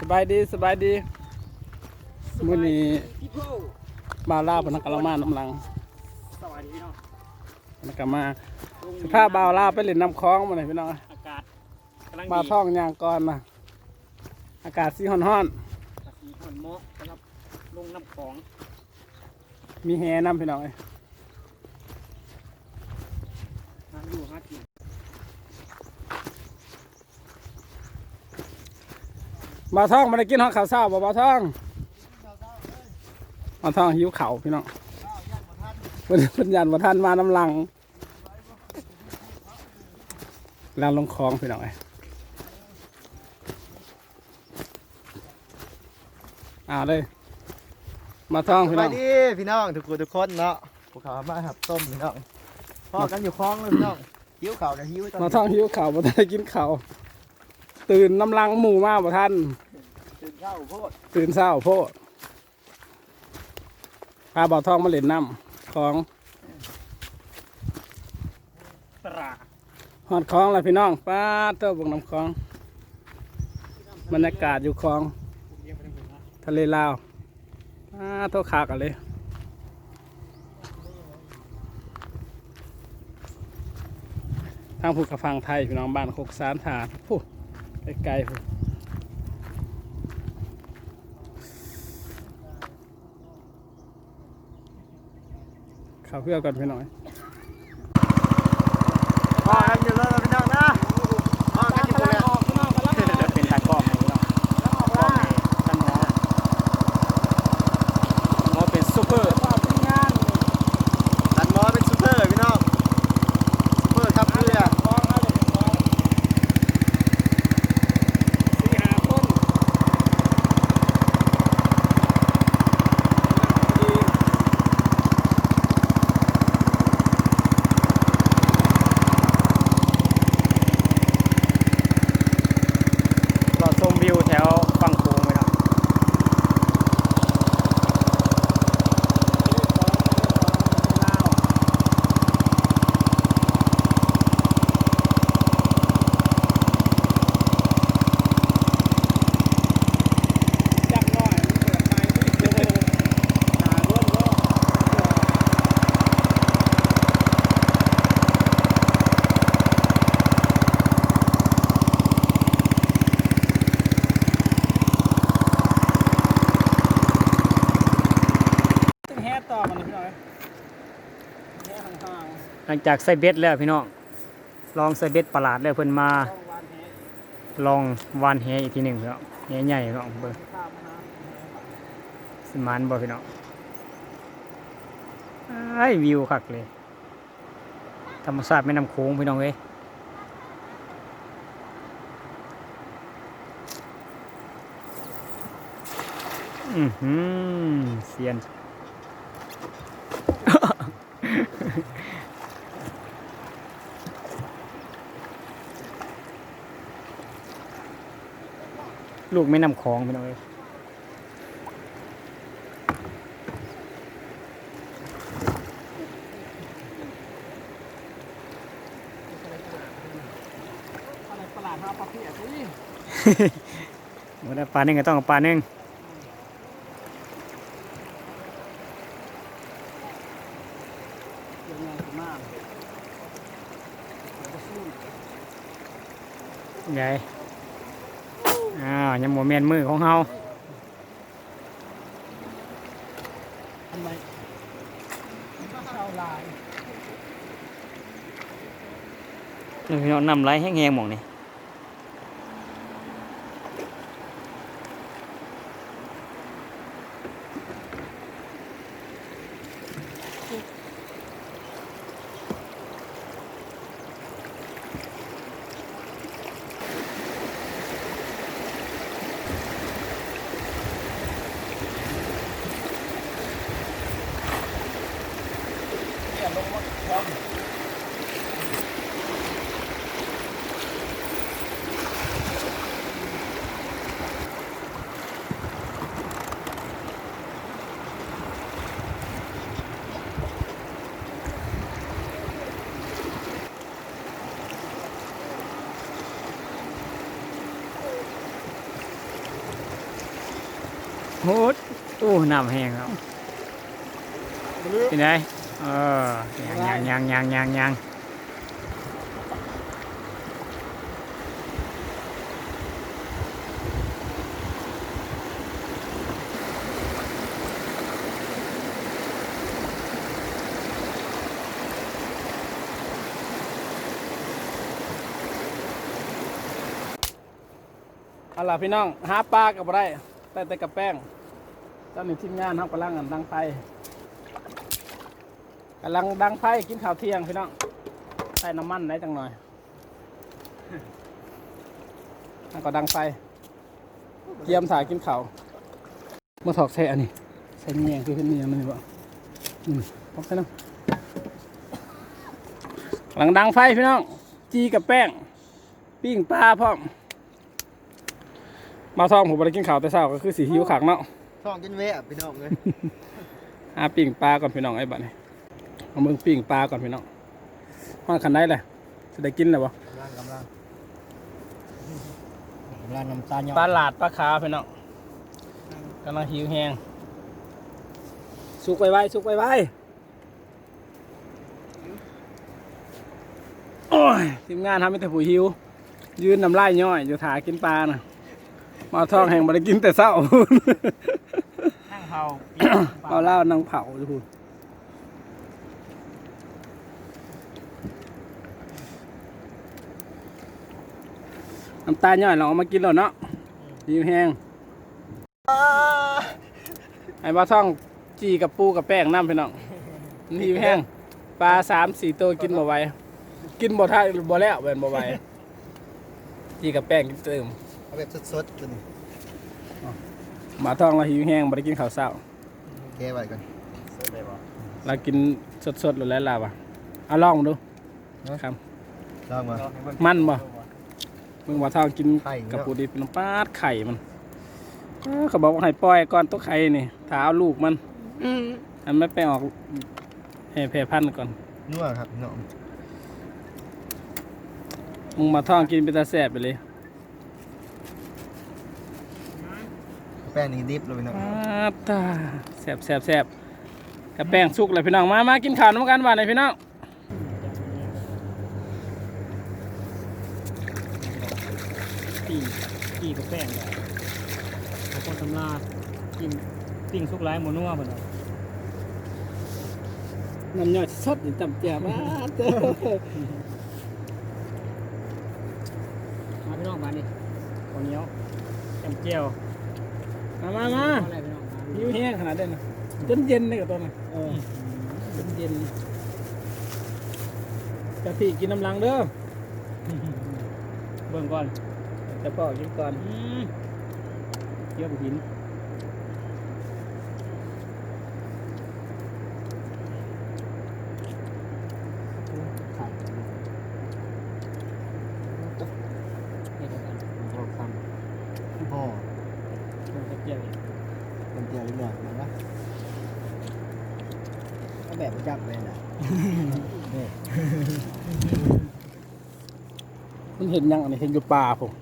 สบายดีสบายดีมื้อนี้พี่โก้มาลาพนักกะละมาน้ำลังสวัสดีพี่น้องพนักกะมาสิพาบ่าวลาไปเล่นน้ำคลองมาหน่อยพี่น้องอากาศกำลังมาดีท่องยางก่อนนะอากาศสีฮ้อนตัดสีหอนเหมาะสำหรับลงน้ำของ ๆมีแฮน้ำพี่น้องเอ้ยหาอยู่หากิน บ่าวท่องมาได้กินฮอดข้าวเช้าบ่บ่าวท่องบ่าวท่องหิวข้าวพี่น้องเพิ่นเพิ่นยันบ่ทันมาน้ำลังลังลงคลองพี่น้องเอ้ยอ่าเลยมาท่องสพี่น้บาอยงดีพี่น้องทุกคนทุกคนเนาะพวกเขามาหับต้มพี่น้องพ่อกันอยู่คลองเลยพี่น้องหิวข่าวกับหิวตอนมาท่องหิวข่าวมาได้กินข่าวตื่นน้ำลังหมู่มากบ่ท่าน ตื่นเช้าโพดตื่นเช้าโพดพาบ่าวทองมาเล่นน้ำของตราหอดคลองแล้วพี่น้องป้าดเต้าบงน้ำคลองบรรยากาศอยู่คลองเรียกไปทั้งหมดนะทะเลลาวป้าดเท่าขากกันเลยทางภูกระฟังไทยพี่น้องบ้านโคกสารถาดผู้ไกลๆ ขาเพื่อก่อนพี่น้องพ่อกันอยู่แล้วพี่น้องนะพ่อกันอยู่แล้ว เป็นตากล้องนะพี่น้องกล้องในตันหมอหมอเป็นซูเปอร์ ตันหมอเป็นซูเปอร์พี่น้องซูเปอร์ครับเรือ สี่หาคน เราชมวิวแถวฝั่งโค้งไปครับ จักน้อยเปิดไปหาร่วมโลกตึ้งแฮต่อมันเลยพี่น้อยแฮ หลังจากใส่เบ็ดแล้วพี่น้องลองใส่เบ็ดประหลาดแล้วเพิ่นมาๆต้องวานแฮลองวานแหอีกทีหนึ่งพี่น้องแหใหญ่พี่น้องเบิ่งข้ามานบ่พี่น้องไอ้วิวคักเลยธรรมชาติแม่นำโขงพี่น้องเอ้ยอือหือเสียน ลูกแม่นำโขงพี่น้องเอ้ยอะไปหลาดหาปลาเพียสิบ่ได้ปลาหนึ่งก็ต้องปลาหนึ่งเดี๋ยวงานจะมากเดี๋ยวก็สู้ใหญ่ ยังโมเมนมือของเฮาทำไมเช่าลายนี่พี่น้องนำไรแห้งๆหมองนี่ โหดโอ้น้ำแห้งครับเป็นไงเออยังยังยังยังยังๆเอาล่ะพี่น้องหาปลากับอะไร แต่แต่กับแป้ง ตอนนี้ทีมงานเขากำลังดังไฟกำลังดังไฟกินข้าวเที่ยงพี่น้องใส่น้ำมันได้จังหน่อยแล้วก็ดังไฟเกียมถ่ายกินข้าวมาถอกใส่อันนี้ใส่เมียงคือขึ้นเมียงมันนี่บ่อืมถอกใส่น้ำกำลังดังไฟพี่น้อง จีกับแป้ง ปิ้งปลาพร้อม มาทองผมไปกินข้าวแต่เช้าก็คือสีหิวขากเนาะท้องจนแวะพี่น้องเลยหาปิ้งปลาก่อนพี่น้องไอ้บัดนี้เอาเมืองปิ้งปลาก่อนพี่น้องห้องคันได้เลยจะได้กินเลยบ่กำลังกำลังกำลังน้ำตาลปลาหลาดปลาขาวพี่น้องกำลังหิวแหงสุกไว้ไว้สุกไว้ไว้โอ้ยทีมงานทำให้แต่ผู้หิว ยืนน้ำลายย่อยอยู่ถากินปลาน่ะ มาทองแห่งบ่ได้กินแต่เช้านั่งเผาเอาเหล้านังเผาจะพูดน้ำตาลย่อยเราเอามากินแล้วเนาะหิวแห้งไอ้บ้าท่องจีกับปูกับแป้งน้ำพี่น้องหิวแห้งปลาสามสี่ตัวกินบ่ไหวกินบ่ท่าบ่แล้วเว้นบ่ไหวจีกับแป้งกินเติม เอาแบบสดๆตัวนี้หมาท่องเราหิวแห้งบ่ได้กินข้าวเช้าแกไว้ก่อนเรากินสดๆหรือแล้วล่ะวะเอาลองดูครับลองมามันบ่มึงว่าทางกินไข่กับปูดิบน้ำปลาดไข่มันอ้าเขาบอกว่าให้ปล่อยก่อนตัวไข่นี่ถ้าเอาลูกมันอันไม่ไปออกให้แพร่พันธุ์ก่อนนัวครับพี่น้องมึงมาท่องกินเป็นตาแสบไปเลย แป้งนี่ดิบเลยพี่น้องปาดตาแสบแสบแสบกับแป้งสุกเลยพี่น้องมามากินข้าวน้ำกันบ้านเลยพี่น้องปีปีกับแป้งเลยแล้วก็ทำลาดกินปิ้งสุกไร้หมูนัวหมดเลยน้ำย่อยสดนี่จำเจียบาดเด้อมาพี่น้องมาดิข้าวเหนียวแกมเจียว มามามาอะไรพี่น้องมาหิวแห้งขนาดนั้นนะจนเย็นเลยกับตัวนั้นเออจนเย็นกะทิกินน้ำลังเด้อเบิ่งก่อนแต่พ่อกินก่อนอืมเจียวบุหิน ไข่ นี่เดี๋ยวกัน พวกคำห่อ เบิ่งกับเจียวอีก เป็นเตียวอีกแบบนะเอา แบบประจับเลยนะนี่มันเห็นยังอันนี้เห็นอยู่ป่าผม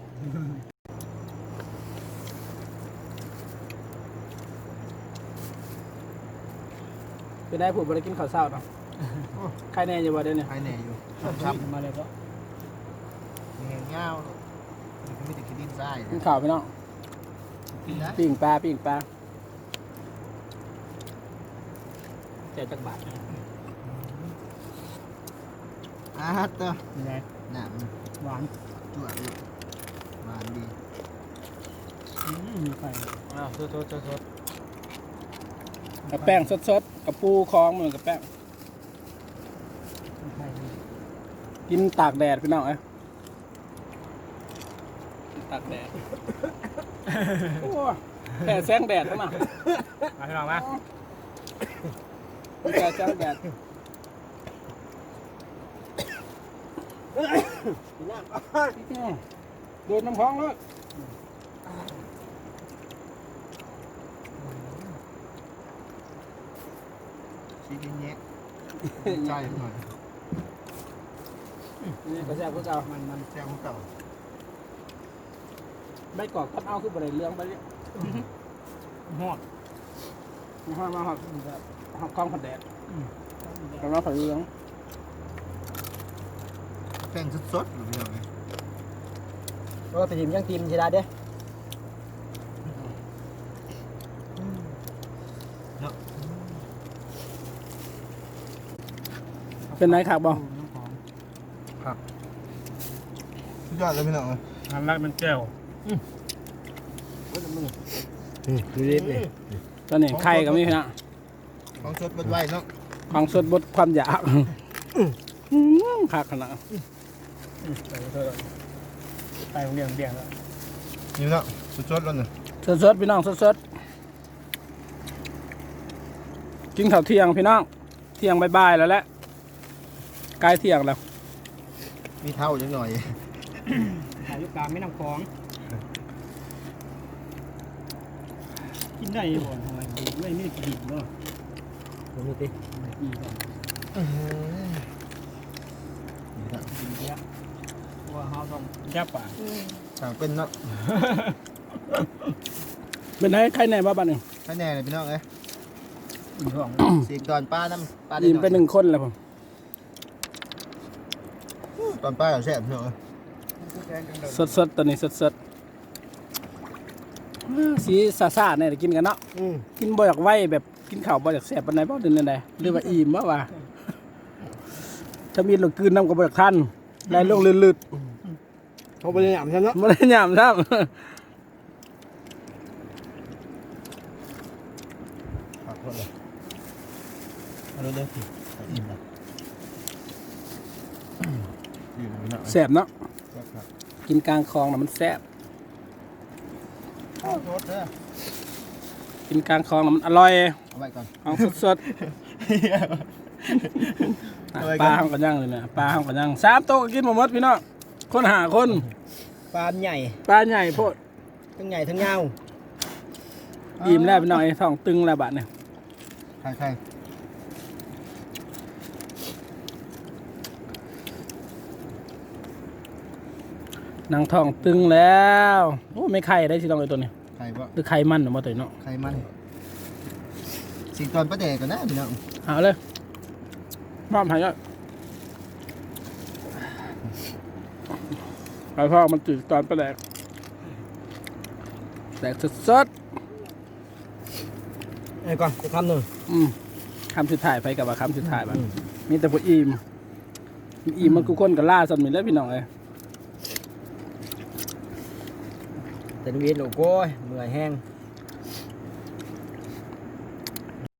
เป็นได้ผมไปกินข้าวเช้าเนาะใครแน่จะบ่ได้เนี่ยไข่แหน่อยู่ครับมาเลยก็มีแหงเงานี่ก็มีแต่ขี้ดินทรายกินข้าวพี่น้องกินนะปิ้งปลาปิ้งปลา แจกจักบาทอ่าเต้อยังไงหนามหวานจั่วอยู่หวานดีอืมมีไข่อ้าวสดๆสดกับแป้งสดๆกับปูคลองเหมือนกับแป้ง มีไข่ด้วยกินตากแดดพี่น้องเอ้ยกินตากแดด โอ้แค่แสงแดดเท่านั้นมาพี่น้องมา มีแค่แสงแดดโดนน้ำพองแล้วๆชี้กินแยะใจหน่อยนี่ก็แซ่บพวกเรามันมันแซ่บของเก่าใบกอกต้นเอาคือบริเรื่องไปเนี่ยหอดมาหอดมาหอด หอดกล้องผัดแดดกำลังผัดเหลืองแป้งสดๆอยู่พี่น้องเลยเออไปทีมยังทีมสิได้เด้เป็นไรครับบอสุดยอดเลยพี่น้องเลยทำรักมันแก้วดูดิเลยตอนนี้ไข่ก็มีนะ ของสดบดไว้เนาะของสดบดความอยากอืมคักขนาดไปโรงเรียนเบี่ยงแล้วนี่เนาะสดๆแล้วเนี่ยสดสดๆพี่น้องสดสดๆกินข้าวเที่ยงพี่น้อง เที่ยงบ่ายๆแล้วแหละใกล้เที่ยงแล้ว มีเท่าจังหน่อยอายุกลางไม่นำของกินได้บ่ทำไมไม่ไม่กินเนาะ ดูดิอีกอะนี่ครับกินเยอะว่าเฮาต้องยับปากทางเป็นเนาะเป็นไงไข่แหน่บ้าบ้านหนึ่งแค่แน่เลยพี่น้องเอ้ยอีกห้องเสียงตอนป้าน้ำป้ายิมเป็นหนึ่งคนแล้วผมตอนป้าเราแซ่บพี่น้องเอ้ยสดสดๆตอนนี้สดสดๆอ้าสีซาซาๆเนี่ยได้กินกันเนาะอืมกินบ่อยากไหวแบบ กินข้าวบ่อยากแสบปานใดบ่เดินใดหรือว่าอิ่มบ่ว่าถ้ามีหลงกลืนน้ำก็บ่อยากทันไหลลงลืดเขาไปเลยหยำฉันเนาะๆบ่ได้ยามซ้ํฝากคนเลยเอาดูเด้อพี่เอาอิ่มนะอิ่มพี่น้องแสบเนาะแซ่บครับกินกลางคลองน่ะมันแซ่บข้าวสดเด้อ กินกลางคลองน่ะมันอร่อยเอาไว้ก่อนของสดๆอะเอาไว้ปก่อนลาห้องกันย่างเลยเนี่ยปลาห้องกันย่างสามโต๊ะก็กินบ่หมดพี่น้องคนหาคนปลาใหญ่ปลาใหญ่โพดทั้งใหญ่ทั้งยาวอิ่มแล้วพี่น้องไอ้ท้องตึงแล้วบัดเนี่ยใครใครนางท้องตึงแล้วโอ้ไม่ไข่ได้สิต้องไอ้ตัวนี้ ใครบ่หรือไข่มันหรือบ่ตัวนี้เนาะใครมันสิงตอนป้าแดกก่อนนะพี่น้องเอาเลยมอบให้ก็ไอ้พ่อมันตื่นตอนประแดกแดกสดไอ้ก่อนจะคำหนึ่งๆอืมคำสุดท้ายไปกับว่าคำสุดท้ายบ้างมีแต่พวกอิ่มอิ่มมันกูคนกับล่าสันมิแล้วพี่น้องเอ้ย แต่ดูเย็น